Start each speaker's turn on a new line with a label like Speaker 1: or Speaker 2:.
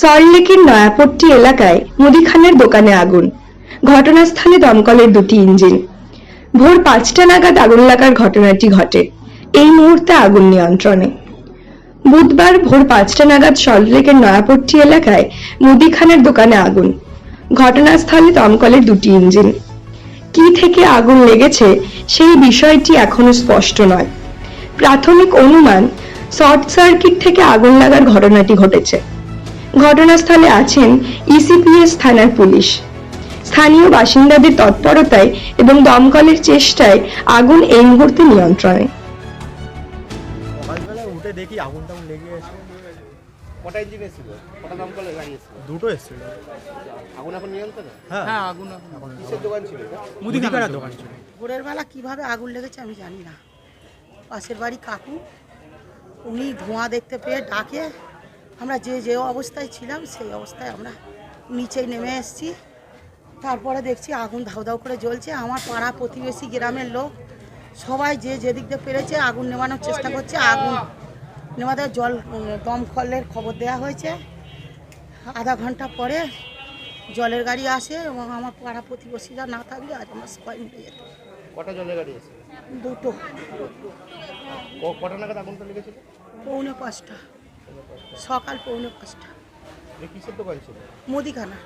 Speaker 1: সল্টলেকের নয়াপট্টি এলাকায় মুদিখানার দোকানে আগুন। ঘটনাস্থলে দমকলের দুটি ইঞ্জিন। ভোর পাঁচটা নাগাদ আগুন লাগার ঘটনাটি ঘটে। এই মুহূর্তে আগুন নিয়ন্ত্রণে। বুধবার ভোর পাঁচটা নাগাদ সল্টলেকের নয়াপট্টি এলাকায় মুদিখানার দোকানে আগুন। ঘটনাস্থলে দমকলের দুটি ইঞ্জিন। কি থেকে আগুন লেগেছে সেই বিষয়টি এখনও স্পষ্ট নয়। প্রাথমিক অনুমান শর্ট সার্কিট থেকে আগুন লাগার ঘটনাটি ঘটেছে। ঘটনাস্থলে আছেন ইসিপিএস থানার পুলিশ। স্থানীয় বাসিন্দাদের তৎপরতায় এবং দমকলের চেষ্টায় আগুন এই মুহূর্তে নিয়ন্ত্রণে।
Speaker 2: সকালবেলা উঠে দেখি আগুন টাগুন লেগে গেছে
Speaker 3: কটা ইঞ্জিন এসেছিল? কটা দমকলে গাড়ি এসেছিল?
Speaker 2: দুটো এসেছিল।
Speaker 3: আগুন এখন নিয়ন্ত্রণে?
Speaker 2: হ্যাঁ।
Speaker 4: হ্যাঁ আগুন
Speaker 3: কিসের দোকান ছিল এটা?
Speaker 2: দোকান ছিল।
Speaker 4: ভোরের বেলা কীভাবে আগুন লেগেছে আমি জানি না। পাশের বাড়ি কাকু উনি ধোঁয়া দেখতে পেয়ে ডাকে আমরা যে যে অবস্থায় ছিলাম সেই অবস্থায় আমরা নিচে নেমে এসেছি। তারপরে দেখছি আগুন ধাউ ধাউ করে জ্বলছে। আমার পাড়া প্রতিবেশী গ্রামের লোক সবাই যে যেদিক দিয়ে পেরেছে আগুন নেভানোর চেষ্টা করছে। আগুন নেভাতে জল দমকলের খবর দেওয়া হয়েছে। আধা ঘণ্টা পরে জলের গাড়ি আসে এবং আমার পাড়া প্রতিবেশীরা না থাকলে আজ আমার সবাই মিলে যেত।
Speaker 3: কটা জলের গাড়ি এসেছিল
Speaker 4: দুটো।
Speaker 3: কটা নাগাদ আগুনটা লেগেছিল?
Speaker 4: পৌনে পাঁচটা। সকাল পৌনে পাঁচটা। মুদিখানা।